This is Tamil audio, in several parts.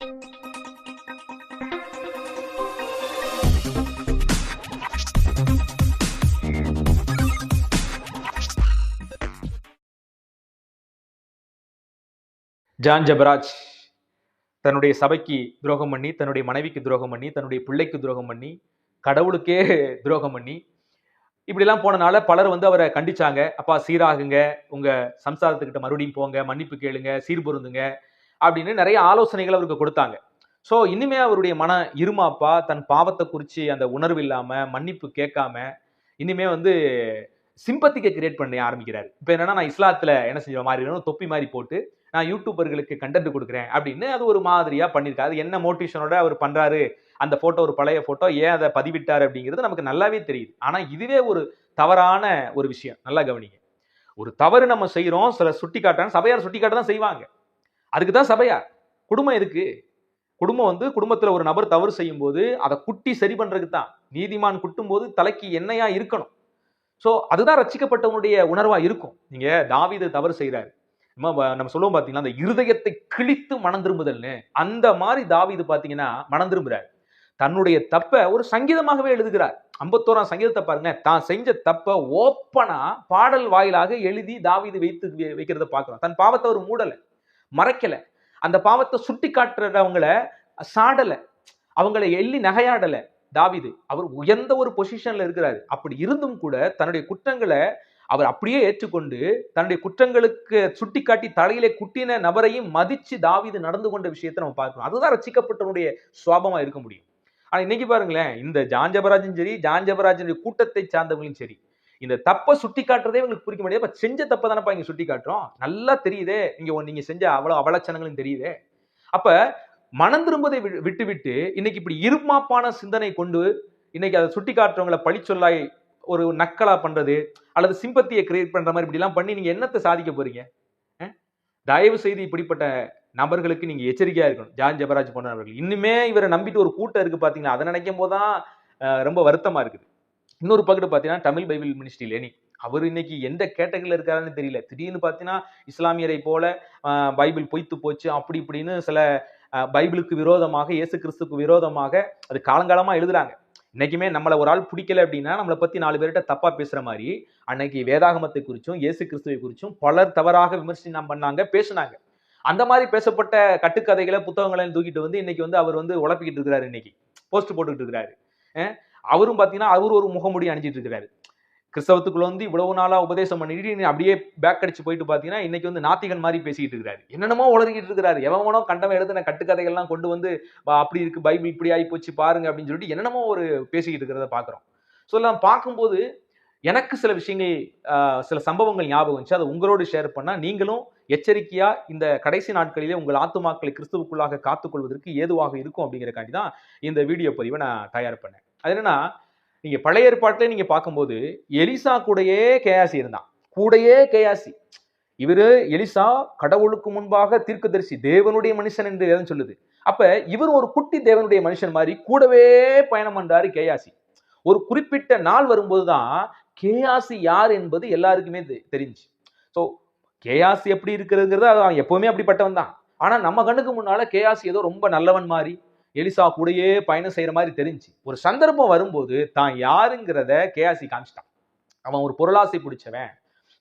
ஜான் ஜபராஜ் தன்னுடைய சபைக்கு துரோகம் பண்ணி தன்னுடைய மனைவிக்கு துரோகம் பண்ணி தன்னுடைய பிள்ளைக்கு துரோகம் பண்ணி கடவுளுக்கே துரோகம் பண்ணி இப்படிலாம் போனனால பலர் வந்து அவரை கண்டிச்சாங்க. அப்பா சீராகுங்க. உங்க சம்சாரத்துக்கிட்ட மறுபடியும் போங்க. மன்னிப்பு கேளுங்க. சீர்பொருந்துங்க அப்படின்னு நிறைய ஆலோசனைகள் அவருக்கு கொடுத்தாங்க. ஸோ இனிமே அவருடைய மன இருமாப்பா தன் பாவத்தை குறித்து அந்த உணர்வு இல்லாமல் மன்னிப்பு கேட்காம இனிமே வந்து சிம்பத்திக்கை கிரியேட் பண்ண ஆரம்பிக்கிறார். இப்போ என்னன்னா நான் இஸ்லாத்தில் என்ன செஞ்ச மாதிரி தொப்பி மாதிரி போட்டு நான் யூடியூபர்களுக்கு கண்டென்ட் கொடுக்குறேன் அப்படின்னு அது ஒரு மாதிரியாக பண்ணியிருக்காரு. அது என்ன மோட்டிவேஷனோட அவர் பண்ணுறாரு அந்த ஃபோட்டோ ஒரு பழைய ஃபோட்டோ ஏன் அதை பதிவிட்டார் அப்படிங்கிறது நமக்கு நல்லாவே தெரியுது. ஆனால் இதுவே ஒரு தவறான ஒரு விஷயம். நல்லா கவனிங்க. ஒரு தவறு நம்ம செய்கிறோம் சில சுட்டி காட்டுறாங்க சபையார் சுட்டி காட்ட தான் செய்வாங்க. அதுக்கு தான் சபையா? குடும்பம் எதுக்கு? குடும்பம் வந்து குடும்பத்தில் ஒரு நபர் தவறு செய்யும் போது அதை குட்டி சரி பண்ணுறதுக்கு தான் நீதிமான் குட்டும் போது தலைக்கு எண்ணெயா இருக்கணும். ஸோ அதுதான் ரச்சிக்கப்பட்டவனுடைய உணர்வாக இருக்கும். நீங்கள் தாவீது தவறு செய்கிறாரு நம்ம நம்ம சொல்லுவோம் பார்த்தீங்கன்னா அந்த இருதயத்தை கிழித்து மனம் திரும்புதல்னு. அந்த மாதிரி தாவிது பார்த்தீங்கன்னா மனம் திரும்புறாரு. தன்னுடைய தப்பை ஒரு சங்கீதமாகவே எழுதுகிறார். ஐம்பத்தோராம் சங்கீதத்தை பாருங்க. தான் செஞ்ச தப்பை ஓப்பனா பாடல் வாயிலாக எழுதி தாவீது வைத்து வைக்கிறத பார்க்கிறோம் தன் பாவத்தை ஒரு மூடலை. மறைக்கலை. அந்த பாவத்தை சுட்டி காட்டுறவங்கள சாடலை. அவங்கள எள்ளி நகையாடலை. தாவிது அவர் உயர்ந்த ஒரு பொசிஷன்ல இருக்கிறார். அப்படி இருந்தும் கூட தன்னுடைய குற்றங்களை அவர் அப்படியே ஏற்றுக்கொண்டு தன்னுடைய குற்றங்களுக்கு சுட்டிக்காட்டி தலையிலே குட்டின நபரையும் மதிச்சு தாவிது நடந்து கொண்ட விஷயத்தை நம்ம பார்க்கணும். அதுதான் ரசிக்கப்பட்டவனுடைய சுவாபமா இருக்க முடியும். ஆனா இன்னைக்கு பாருங்களேன் இந்த ஜாஞ்சபராஜன் சரி ஜாஞ்சபராஜனுடைய கூட்டத்தை சார்ந்தவங்களும் சரி இந்த தப்பை சுட்டி காட்டுறதே உங்களுக்கு பிடிக்க முடியாது அப்ப செஞ்ச தப்பை தானப்பா இங்க சுட்டி காட்டுறோம் நல்லா தெரியுதே. நீங்க ஒ- நீங்க செஞ்ச அவ்வளவு அவலட்சணங்களும் தெரியுதே. அப்ப மனம் திரும்பதை வி- விட்டு விட்டு இன்னைக்கு இப்படி இருமாப்பான சிந்தனை கொண்டு இன்னைக்கு அதை சுட்டி காட்டுறவங்களை பழி சொல்லாய் ஒரு நக்கலா பண்றது அல்லது சிம்பத்தியை கிரியேட் பண்ற மாதிரி இப்படிலாம் பண்ணி நீங்க என்னத்தை சாதிக்க போறீங்க? தயவு செய்து இப்படிப்பட்ட நபர்களுக்கு நீங்க எச்சரிக்கையா இருக்கணும். ஜான் ஜபராஜ் போன்றவர்கள் இன்னுமே இவரை நம்பிட்டு ஒரு கூட்டம் இருக்கு பாத்தீங்கன்னா அதை நினைக்கும் போதுதான் ரொம்ப வருத்தமா இருக்குது. இன்னொரு பக்கத்து பார்த்தீங்கன்னா தமிழ் பைபிள் மினிஸ்ட்ரி லேனி அவர் இன்னைக்கு எந்த கேட்டகரியில் இருக்காருன்னு தெரியல. திடீர்னு பார்த்தீங்கன்னா இஸ்லாமியரை போல பைபிள் பொய்த்து போச்சு அப்படி இப்படின்னு சில பைபிளுக்கு விரோதமாக இயேசு கிறிஸ்துக்கு விரோதமாக அது காலங்காலமாக எழுதுறாங்க. இன்னைக்குமே நம்மளை ஒரு ஆள் பிடிக்கல அப்படின்னா நம்மளை பற்றி நாலு பேர்கிட்ட தப்பாக பேசுகிற மாதிரி அன்னைக்கு வேதாகமத்தை குறிச்சும் இயேசு கிறிஸ்துவை குறிச்சும் பலர் தவறாக விமர்சனம் பண்ணாங்க பேசுனாங்க. அந்த மாதிரி பேசப்பட்ட கட்டுக்கதைகளை புத்தகங்களை தூக்கிட்டு வந்து இன்னைக்கு வந்து அவர் வந்து உழப்பிக்கிட்டு இருக்கிறாரு இன்னைக்கு. போஸ்ட் போட்டுக்கிட்டு இருக்கிறாரு. அவரும் பார்த்தீங்கன்னா அவர் ஒரு முகமுடி அணிஞ்சிட்டு இருக்கிறாரு. கிறிஸ்தவத்துக்குள்ள வந்து இவ்வளவு நாளா உபதேசம் பண்ணிட்டு நீ அப்படியே பேக் அடிச்சு போயிட்டு பாத்தீங்கன்னா இன்னைக்கு வந்து நாத்திகன் மாதிரி பேசிக்கிட்டு இருக்கிறாரு. என்னென்னமோ உளறிக்கிட்டு இருக்கிறாரு. எவனோ கண்டவன் எழுதின கட்டுக்கதைகள்லாம் கொண்டு வந்து அப்படி இருக்கு பைபிள் இப்படி ஆகி போச்சு பாருங்க அப்படின்னு சொல்லிட்டு என்னென்னமோ ஒரு பேசிக்கிட்டு இருக்கிறத பாக்குறோம். ஸோ எல்லாம் பார்க்கும்போது எனக்கு சில விஷயங்கள் சில சம்பவங்கள் ஞாபகம் வந்துச்சு. அதை உங்களோடு ஷேர் பண்ணால் நீங்களும் எச்சரிக்கையா இந்த கடைசி நாட்களிலே உங்கள் ஆத்துமாக்களை கிறிஸ்துவுக்குள்ளாக காத்துக்கொள்வதற்கு ஏதுவாக இருக்கும் அப்படிங்கிறக்காண்டி தான் இந்த வீடியோ பதிவை நான் தயார் பண்ணேன். அது என்னன்னா நீங்க பழைய ஏற்பாட்டிலே நீங்க பார்க்கும்போது எலிசா கூடையே கேயாசி இருந்தான். கூடையே கேயாசி. இவரு எலிசா கடவுளுக்கு முன்பாக தீர்க்கதரிசி தேவனுடைய மனுஷன் என்று எதுவும் சொல்லுது? அப்ப இவர் ஒரு குட்டி தேவனுடைய மனுஷன் மாதிரி கூடவே பயணம் பண்றாரு கேயாசி. ஒரு குறிப்பிட்ட நாள் வரும்போது தான் கேயாசி யார் என்பது எல்லாருக்குமே தெ- தெரிஞ்சு ஸோ கேயாசி எப்படி இருக்கிறதுங்கிறது அது அவன் எப்பவுமே அப்படிப்பட்டவன் தான் ஆனா நம்ம கண்ணுக்கு முன்னால கேயாசி ஏதோ ரொம்ப நல்லவன் மாதிரி எலிசா கூடயே பயணம் செய்கிற மாதிரி தெரிஞ்சு ஒரு சந்தர்ப்பம் வரும்போது தான் யாருங்கிறத கேஆசி காமிச்சிட்டான். அவன் ஒரு பொருளாசை பிடிச்சவன்.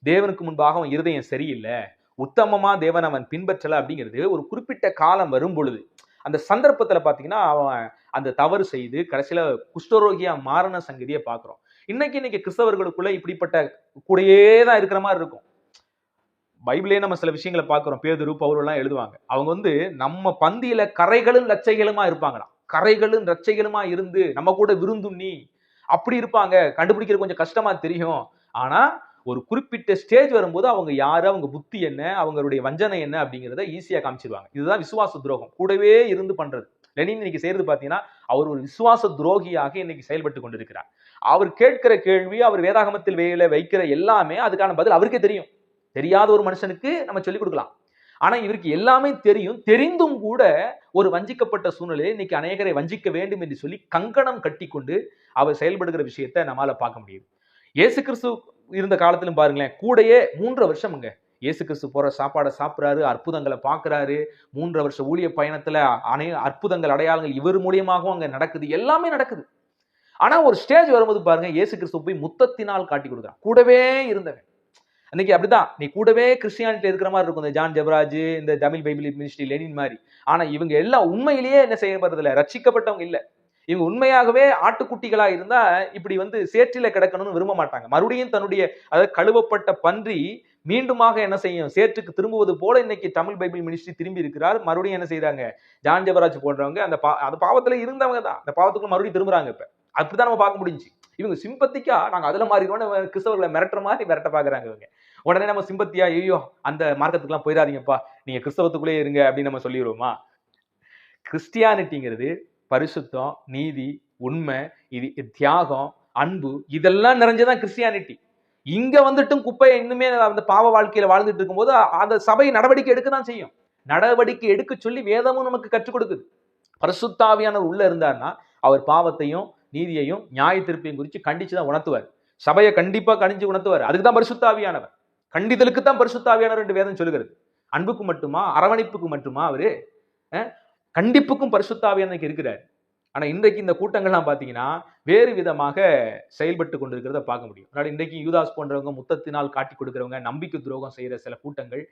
தேவனுக்கு முன்பாக அவன் இருதயம் சரியில்லை. உத்தமமா தேவன் அவன் பின்பற்றலை அப்படிங்கிறது ஒரு குறிப்பிட்ட காலம் வரும் பொழுது அந்த சந்தர்ப்பத்தில் பார்த்தீங்கன்னா அவன் அந்த தவறு செய்து கடைசியில் குஷ்டரோகியா மாறின சங்கதியை பார்க்குறோம் இன்னைக்கு இன்னைக்கு கிறிஸ்தவர்களுக்குள்ள இப்படிப்பட்ட கூடயே தான் இருக்கிற மாதிரி இருக்கும். பைபிளே நம்ம சில விஷயங்களை பார்க்குறோம். பேதுரு பவுரெல்லாம் எழுதுவாங்க. அவங்க வந்து நம்ம பந்தியில கரைகளும் லட்சைகளுமா இருப்பாங்களாம். கரைகளும் லட்சைகளுமா இருந்து நம்ம கூட விருந்துண்ணி அப்படி இருப்பாங்க. கண்டுபிடிக்கிறது கொஞ்சம் கஷ்டமா தெரியும். ஆனா ஒரு குறிப்பிட்ட ஸ்டேஜ் வரும்போது அவங்க யாரு அவங்க புத்தி என்ன அவங்களுடைய வஞ்சனை என்ன அப்படிங்கிறத ஈஸியா காமிச்சிருவாங்க. இதுதான் விசுவாச துரோகம். கூடவே இருந்து பண்றது. லெனின் இன்னைக்கு செய்யறது பாத்தீங்கன்னா அவர் ஒரு விசுவாச துரோகியாக இன்னைக்கு செயல்பட்டு கொண்டிருக்கிறார். அவர் கேட்கிற கேள்வி அவர் வேதாகமத்தில் வேலை வைக்கிற எல்லாமே அதுக்கான பதில் அவருக்கே தெரியும். தெரியாத ஒரு மனுஷனுக்கு நம்ம சொல்லிக் கொடுக்கலாம். ஆனா இவருக்கு எல்லாமே தெரியும். தெரிந்தும் கூட ஒரு வஞ்சிக்கப்பட்ட சூழ்நிலையை இன்னைக்கு அநேகரை வஞ்சிக்க வேண்டும் என்று சொல்லி கங்கணம் கட்டிக்கொண்டு அவர் செயல்படுகிற விஷயத்தை நம்மால பார்க்க முடியுது. இயேசு கிறிஸ்து இருந்த காலத்திலும் பாருங்களேன் கூடையே மூன்று வருஷம்ங்க இயேசு கிறிஸ்து போற சாப்பாடை சாப்பிட்றாரு அற்புதங்களை பார்க்கறாரு. மூன்று வருஷ ஊழிய பயணத்துல அனை அற்புதங்கள் அடையாளங்கள் இவர் மூலியமாகவும் அங்க நடக்குது. எல்லாமே நடக்குது. ஆனா ஒரு ஸ்டேஜ் வரும்போது பாருங்க இயேசு கிறிஸ்து போய் முத்தத்தினால் காட்டி கொடுக்குறான் கூடவே இருந்தவன். அன்னைக்கு அப்படிதான். நீ கூடவே கிறிஸ்டியானிட்டி இருக்கிற மாதிரி இருக்கும். இந்த ஜான் ஜெபராஜ் இந்த தமிழ் பைபிள் மினிஸ்ட்ரி லெனின் மாதிரி. ஆனா இவங்க எல்லாம் உண்மையிலேயே என்ன செய்யப்படுறது இல்லை. ரட்சிக்கப்பட்டவங்க இல்லை. இவங்க உண்மையாகவே ஆட்டுக்குட்டிகளா இருந்தா இப்படி வந்து சேற்றில கிடக்கணும்னு விரும்ப மாட்டாங்க. மறுபடியும் தன்னுடைய அதாவது கழுவப்பட்ட பன்றி மீண்டுமாக என்ன செய்யும்? சேற்றுக்கு திரும்புவது போல இன்னைக்கு தமிழ் பைபிள் மினிஸ்ட்ரி திரும்பி இருக்கிறார். மறுபடியும் என்ன செய்றாங்க? ஜான் ஜெபராஜ் போன்றவங்க அந்த பா அந்த பாவத்துல இருந்தவங்க தான். அந்த பாவத்துக்குள்ள மறுபடியும் திரும்புறாங்க இப்ப. அப்படிதான் நம்ம பார்க்க முடிஞ்சு இவங்க சிம்பத்திக்கா நாங்க அதுல மாறிடுவோம் கிறிஸ்தவர்களை மிரட்டுற மாதிரி மிரட்ட பாக்குறாங்க இவங்க. உடனே நம்ம சிம்பத்தியா ஐயோ அந்த மார்க்கத்துக்குலாம் போயிடாதீங்கப்பா. நீங்க கிறிஸ்தவத்துக்குள்ளே இருங்க அப்படின்னு நம்ம சொல்லிடுவோமா? கிறிஸ்டியானிட்டிங்கிறது பரிசுத்தம் நீதி உண்மை இது இது தியாகம் அன்பு இதெல்லாம் நிறைஞ்சதான் கிறிஸ்டியானிட்டி. இங்க வந்துட்டும் குப்பையை இன்னுமே அந்த பாவ வாழ்க்கையில வாழ்ந்துட்டு இருக்கும்போது அந்த சபை நடவடிக்கை எடுக்க தான் செய்யும். நடவடிக்கை எடுக்க சொல்லி வேதமும் நமக்கு கற்றுக் கொடுக்குது. பரிசுத்தாவியானவர் உள்ள இருந்தார்னா அவர் பாவத்தையும் நீதியையும் நியாய திருப்பியும் குறித்து கண்டிச்சு தான் உணர்த்துவார். சபையை கண்டிப்பாக கணிஞ்சு உணர்த்துவார். அதுக்கு தான் பரிசுத்தாவியானவர். கண்டிதலுக்கு தான் பரிசுத்தாவியானவர் என்று வேதம் சொல்கிறது அன்புக்கு மட்டுமா அரவணைப்புக்கு மட்டுமா அவரு? கண்டிப்புக்கும் பரிசுத்தாவியானக்கு இருக்கிறார். ஆனால் இன்றைக்கு இந்த கூட்டங்கள்லாம் பார்த்தீங்கன்னா வேறு விதமாக செயல்பட்டு கொண்டிருக்கிறத பார்க்க முடியும். அதனால் இன்றைக்கு யூதாஸ் போன்றவங்க முத்தத்தினால் காட்டி கொடுக்குறவங்க நம்பிக்கை துரோகம் செய்கிற சில கூட்டங்கள்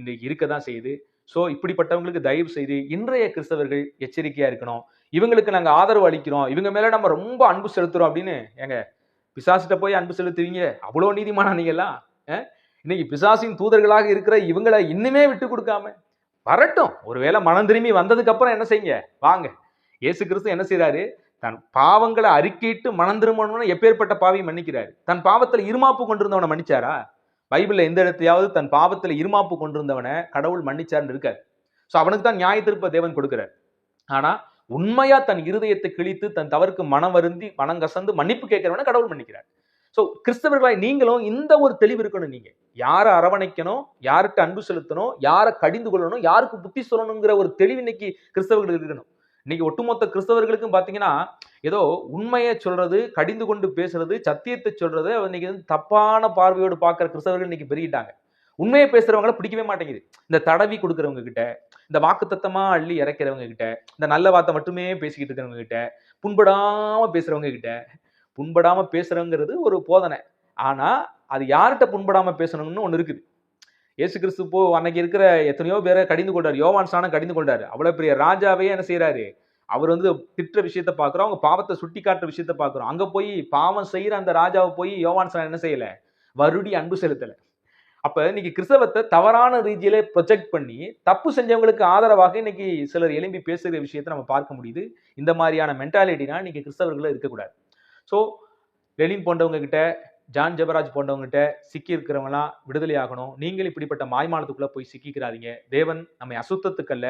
இன்றைக்கு இருக்க தான் செய்யுது. ஸோ இப்படிப்பட்டவங்களுக்கு தயவு செய்து இன்றைய கிறிஸ்தவர்கள் எச்சரிக்கையாக இருக்கணும். இவங்களுக்கு நாங்கள் ஆதரவு அளிக்கிறோம். இவங்க மேலே நம்ம ரொம்ப அன்பு செலுத்துறோம் அப்படின்னு எங்க பிசாசிட்ட போய் அன்பு செலுத்துவீங்க? அவ்வளோ நீதிமானா நீங்கள்லாம்? இன்னைக்கு பிசாசின் தூதர்களாக இருக்கிற இவங்களை இன்னுமே விட்டு கொடுக்காம வரட்டும். ஒருவேளை மனம் திரும்பி வந்ததுக்கப்புறம் என்ன செய்யுங்க? வாங்க. இயேசு கிறிஸ்து என்ன செய்கிறாரு தன் பாவங்களை அறிக்கையிட்டு மனம் திரும்பணும்னு எப்பேற்பட்ட பாவியை மன்னிக்கிறாரு. தன் பாவத்தில் இருமாப்பு கொண்டிருந்தவனை மன்னிச்சாரா? பைபிளில் எந்த இடத்தையாவது தன் பாவத்தில் இருமாப்பு கொண்டிருந்தவனை கடவுள் மன்னிச்சார்னு இருக்கார். ஸோ அவனுக்கு தான் நியாய திருப்ப தேவன் கொடுக்குறார். ஆனால் உண்மையா தன் இருதயத்தை கிழித்து தன் தவறுக்கு மனம் வருந்தி மனம் கசந்து மன்னிப்பு கேட்கிறவன கடவுள் மன்னிக்கிறார். ஸோ கிறிஸ்தவர்களாய் நீங்களும் இந்த ஒரு தெளிவு இருக்கணும் நீங்க. யாரை அரவணைக்கணும் யாருக்கு அன்பு செலுத்தணும் யாரை கடிந்து கொள்ளணும் யாருக்கு புத்தி சொல்லணுங்கிற ஒரு தெளிவு இன்னைக்கு கிறிஸ்தவர்கள் இருக்கணும். இன்னைக்கு ஒட்டுமொத்த கிறிஸ்தவர்களுக்கும் பார்த்தீங்கன்னா ஏதோ உண்மையை சொல்றது கடிந்து கொண்டு பேசுறது சத்தியத்தை சொல்றது இன்னைக்கு வந்து தப்பான பார்வையோடு பார்க்குற கிறிஸ்தவர்கள் இன்னைக்கு பெருகிட்டாங்க. உண்மையை பேசுறவங்கள பிடிக்கவே மாட்டேங்குது. இந்த தடவி கொடுக்குறவங்க கிட்ட இந்த வாக்குத்தத்தமா அள்ளி இறக்கிறவங்க கிட்ட இந்த நல்ல வார்த்தை மட்டுமே பேசிக்கிட்டு இருக்கிறவங்க கிட்ட புண்படாம பேசுறவங்க கிட்ட புண்படாம பேசுறவங்கிறது ஒரு போதனை. ஆனா அது யார்கிட்ட புண்படாம பேசணும்னு ஒன்று இருக்குது. ஏசு கிறிஸ்து போ அன்னைக்கு இருக்கிற எத்தனையோ பேரை கடிந்து கொண்டார். யோவான் சாணம் கடிந்து கொண்டாரு. அவ்வளோ பெரிய ராஜாவே என்ன செய்யறாரு அவர் வந்து திட்டுற விஷயத்த பார்க்குறோம். அவங்க பாவத்தை சுட்டி காட்டுற விஷயத்த பார்க்குறோம். அங்கே போய் பாவம் செய்கிற அந்த ராஜாவை போய் யோவான் சாணம் என்ன செய்யலை? வருடி அன்பு செலுத்தலை. அப்போ இன்னைக்கு கிறிஸ்தவத்தை தவறான ரீதியிலே ப்ரொஜெக்ட் பண்ணி தப்பு செஞ்சவங்களுக்கு ஆதரவாக இன்னைக்கு சிலர் எழும்பி பேசுகிற விஷயத்தை நம்ம பார்க்க முடியுது. இந்த மாதிரியான மென்டாலிட்டினா இன்னைக்கு கிறிஸ்தவர்கள் இருக்கக்கூடாது. ஸோ லெனின் போன்றவங்க கிட்ட ஜான் ஜபராஜ் போன்றவங்ககிட்ட சிக்கி இருக்கிறவங்களாம் விடுதலை ஆகணும். நீங்கள் இப்படிப்பட்ட மாய்மானத்துக்குள்ளே போய் சிக்கிக்கிறாதீங்க. தேவன் நம்மை அசுத்தத்துக்கல்ல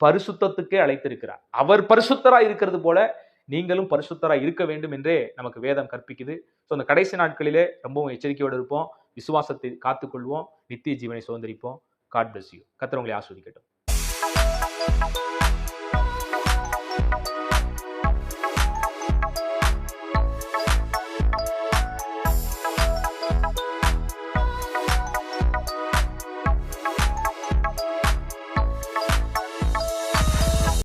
பரிசுத்தத்துக்கே அழைத்திருக்கிறார். அவர் பரிசுத்தராக இருக்கிறது போல நீங்களும் பரிசுத்தராக இருக்க வேண்டும் என்றே நமக்கு வேதம் கற்பிக்குது. ஸோ அந்த கடைசி நாட்களிலே ரொம்பவும் எச்சரிக்கையோடு இருப்போம். விசுவாசத்தை காத்துக்கொள்வோம். நித்திய ஜீவனை சுதந்திரிப்போம். காட் பிளஸ் யூ கத்திரவங்களை ஆஸ்வதிக்கட்டும்.